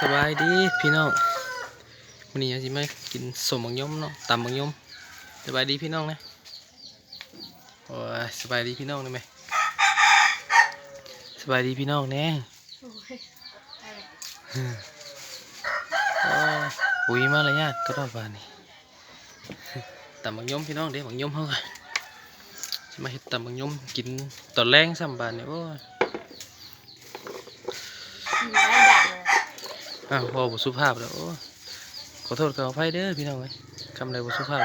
สบายดีพี่น้องวันนี้จะมากินสมบังยมเนาะตำบังยมสบายดีพี่น้องนะโอ้ยสบายดีพี่น้องได้ไหมสบายดีพี่น้องแน่โอ้ยอุ้ยมาเลยญาติก็รอบบานนี่ตำบังยมพี่น้องเด้บังยมเฮาค่ะมาเฮ็ดตำบังยมกินตอนแรงซ้ำบานเนี่ยโอ้ย มีได้ดังเลย อ้าวพอบสุภาพแล้วโอ้ขอโทษขออภัยเด้อพี่น้องเอ้ยคำใดบุสุภาพ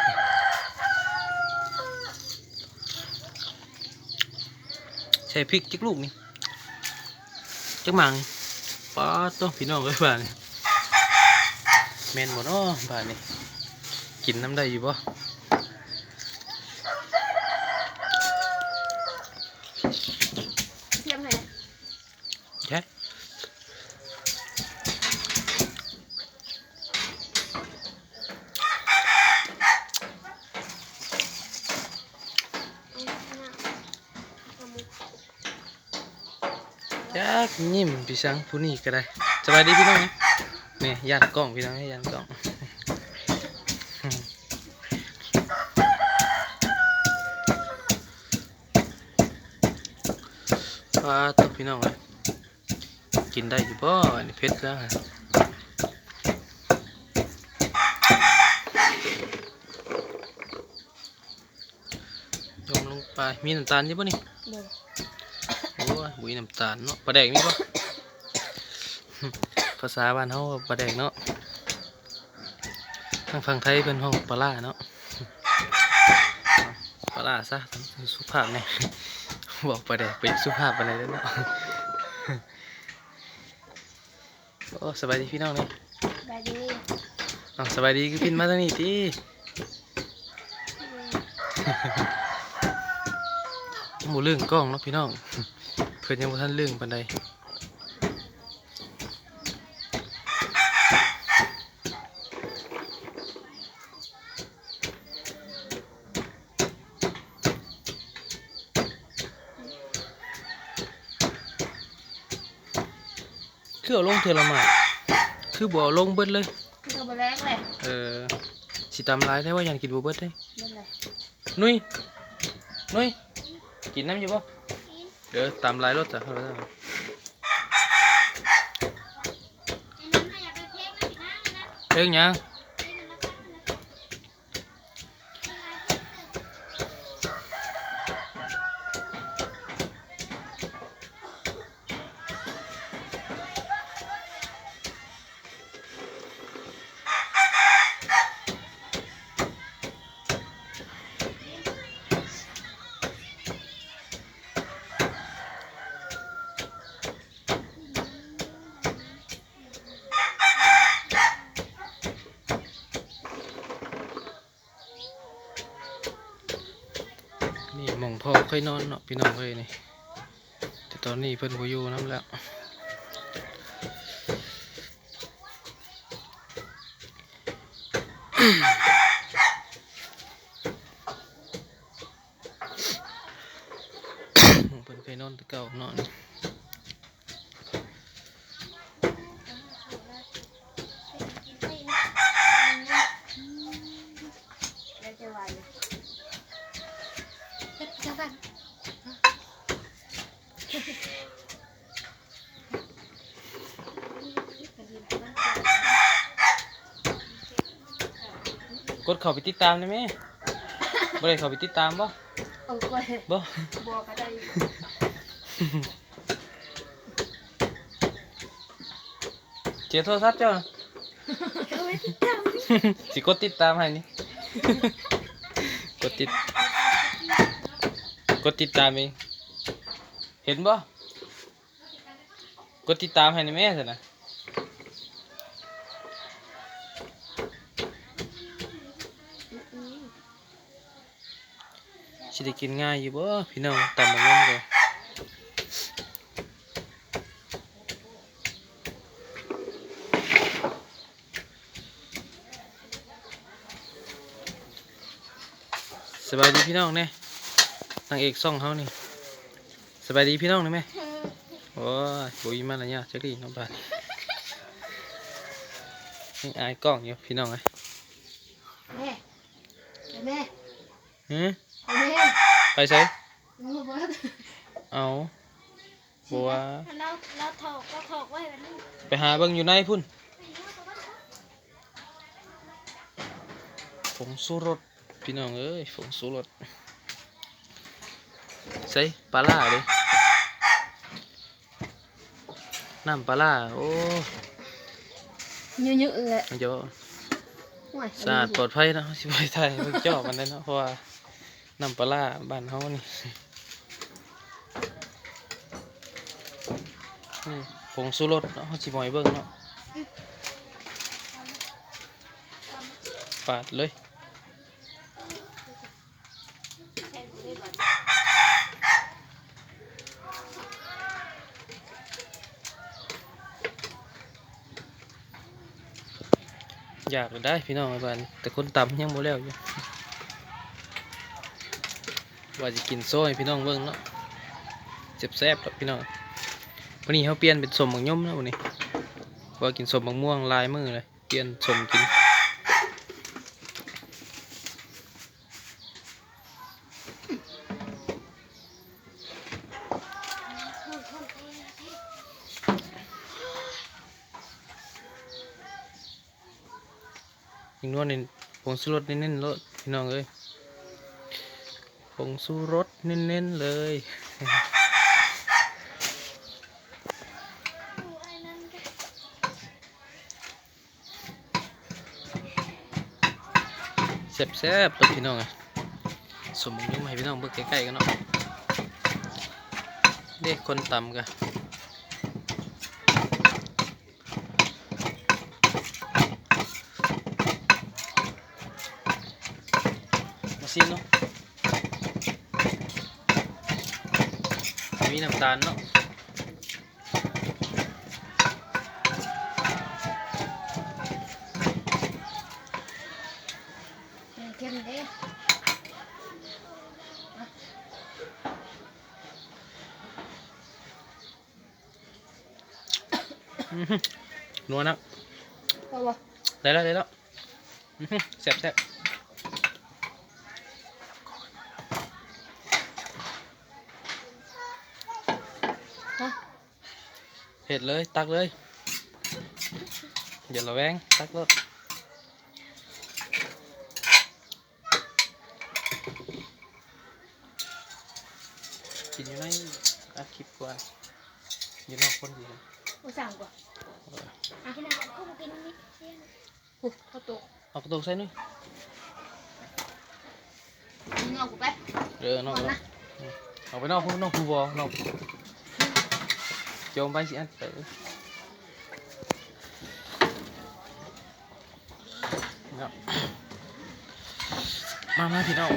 ใส่พริกจิกลูกนี่จักหมางป้าต้องพี่น้องเลยบ้านนี่แมนบ่เนาะบ้านนี่กินน้ำได้อยู่บ่ เทียมไหน แค่ จักยิ้มพี่ช้างผู้นี้ก็ได้สบายดีพี่น้องนะนี่ยันกล้องพี่น้องให้ยันกล้องปลาตัวพี่น้องเลยกินได้อยู่บ่อันนี้เผ็ดแล้วฮะยมลงไปมีน้ำตาลอยี่ป่ะนี่ เดี๋ยวโอ้ยบุยน้ำตาลเนาะปลาแดกมีป่ะภาษาบ้านเฮาปลาแดกเนาะทางฝั่งไทยเป็นห้องปลาล่าเนาะปลาล่าซะสุภาพแน่บอกปลาแดกไปสุภาพอะไรแล้วเนาะโอ้สบายดีพี่น้องนี่ได้ดีอ้าวสบายดีคือพินมาทางนี้ทีหมูเรื่องกล้องเนาะพี่น้องเพื่อนยังบ่ทันเรื่องปานใดคือเอาลงเทอละหมาดคือบ่เอาลงเบิดเลย คือตัวแรกเลยเออสิตำร้ายได้ว่ายันกินบ่เบิดได้นั่นเลยนุ้ยนุ้ยกินน้ำอยู่ป่ะ เดี๋ยวตำลายรถจ้ะเอาไว้ได้เรื่องหยัง นี่มองพ่อค่อยนอนเนาะพี่น้องเลยนี่แต่ตอนนี้เพิ่นบ่อยู่น้ำแล้วมองเพิ่นค่อยนอนตะเก่าเนาะนี่ แล้วจะวันเลยจะวัน ก ดเข้าไปติดตามได้ไหมบ่ได้เข้าไปติดตามบ่โอ้กล้วยบ่บัวก็ได้เจียโทรศัพท์เจ้าน่ะสิกดติดตามให้นี่กดติดกดติดตามเองเห็นบ่กดติดตามให้ในแม่สินะ สิได้กินง่ายอยู่บ่พี่น้องตามมาเล่นกันสบายดีพี่น้องเนี่ยนางเอกซ่องเขานี่สบายดีพี่น้องนะแม่โอ้ยบุยมาแล้วเนี่ยเจ๊กดีน้องบาทยังอายกล้องอยู่พี่น้องเอ้ยแม่แม่หือแม่ ไปใส่มึงบอกเอาบัวเราเราถอกเราถอกไว้แบบนี้ไปหาเบิ่งอยู่ในพุ่นผงสูรสพี่น้องเอ้ยผงสูรสใส่ปลาล่าเด้น้ำปลาล่าโอ้เยอะๆเลยมันจะห่วยสะอาดปลอดภัยเนาะสิไปไทยเบิ่งจอบมันได้เนาะเพราะว่า น้ำปลาล่าบ้านเฮานี่นี่ผงสูรสเนาะเฮาสิบ่ให้เบิ่งเนาะปาดเลยอยากได้พี่น้องไอ้บ้านแต่คนต่ำยังบ่แล้วอยู่ ว่าจะกินโซ่ให้พี่น้องเบิ่งเนาะเจ็บแซ่บๆครับพี่น้องวันนี้เขาเปลี่ยนเป็นสมบักย่อมแล้ววันนี้ว่ากินสมบักม่วงลายมือเลยเปลี่ยนสมกินยิงนวดในผงสูรสเน้นๆเลยพี่น้องเอ้ยผ งสูรสเน้นๆ เลย แซ่บๆตัวพี่น้องอะสมมุติให้พี่น้องเบิ่งใกล้ๆกันเนาะเด็กคนต่ำกันมาซิมเนาะมี น้ำตาลเนาะเค็มเด้อื้อหือนัวนักพอบ่ได้แล้วได้แล้วอื้อหือแซ่บแซ่บ ฮะ เผ็ดเลย ตักเลยอย่าระแวงตักรถกินอยู่ในอาคลิปกว่าอยู่นอกคนดีกูสั่งก่อนอะที่นั่นก็มากินนิดเดียวโอ้ข้าวโตกเอากระตุกใส่หน่อยมึงเอากูไปเออนอกก่อนแล้นะวเอาไปนอกนอกคูบอนอกโจมไปสิอันไปเนาะมามาพี่น้อง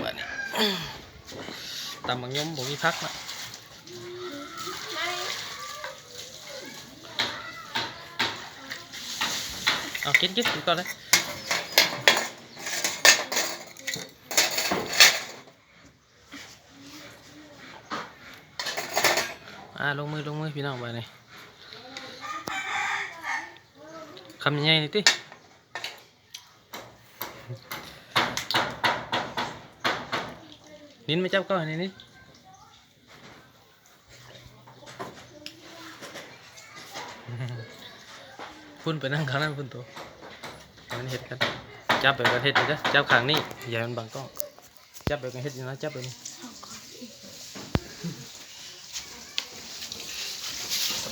บ้านนี้ตำบังยมผมมีพักนะเอากินกินกินก่ อ่าลงมือลงมือพี่น้องบ้านนี้คำยังไงนี่ตินินไม่จับก้อนนี่นินพุ่นไปนั่งข้างนั้นพุ่นตัวมันเห็ดกัน จับแบบกันเห็ดเลยจ้ะจับข้างนี้อย่าให้มันบังกล้อง จับแบบกันเห็ดอยู่นะจับแบบนี้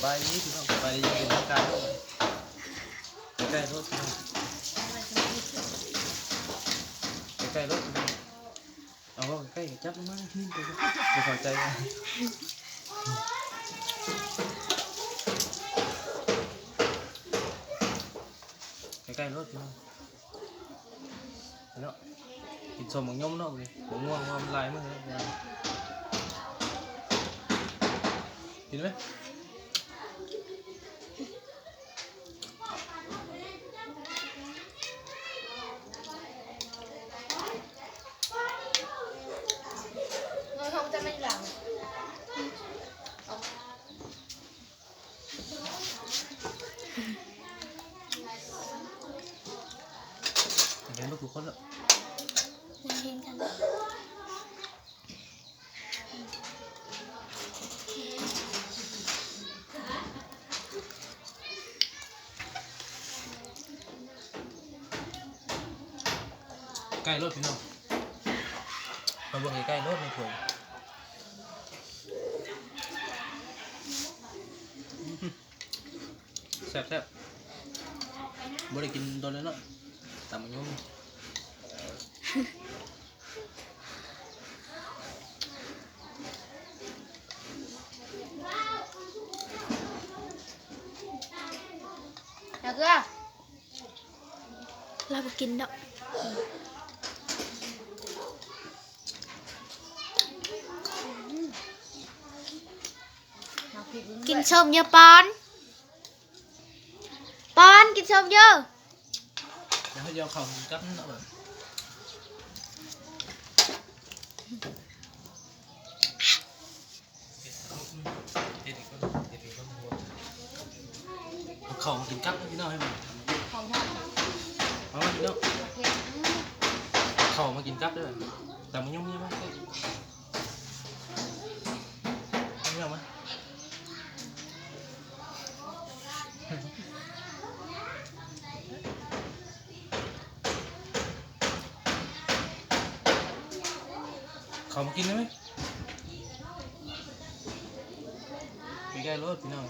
บายดีพี่น้องสบายดีอยังเป็นทางการด้วยใกล้ๆรถพี่น้องใกล้ๆรถพี่น้องเอาว่าใกล้ๆจับลงมานิ่มไปเลยไม่เข้าใจกันใกล้ๆรถพี่น้องเนาะกินสมของยมเนาะเลยผมง่วงว่ามันลายมั้งเลยกินไหม น้องทองจะไม่หลัง ก็ทุกคนแล้ว ยังเห็นกัน ใกล้รถพี่น้องมาเบิ่งใกล้ๆรถในถ้วยแซ่บแซ่บบ่ได้กินโดนแล้วเนาะตามมันยุ่งแล้วก็เราไปกินดอก กินส้มเยอะปอนปอนกินส้มเยอะแล้วให้ยอเข้ากับเนาะแบบเอาเข้ามากินกับพี่น้องให้มัน ของทอด เอามาพี่น้องเข้ามากินกับด้วยแต่มันยุ่งยังไงไม่เอามาเข้า มากินได้ไหมไปใกล้รถพี่น้อง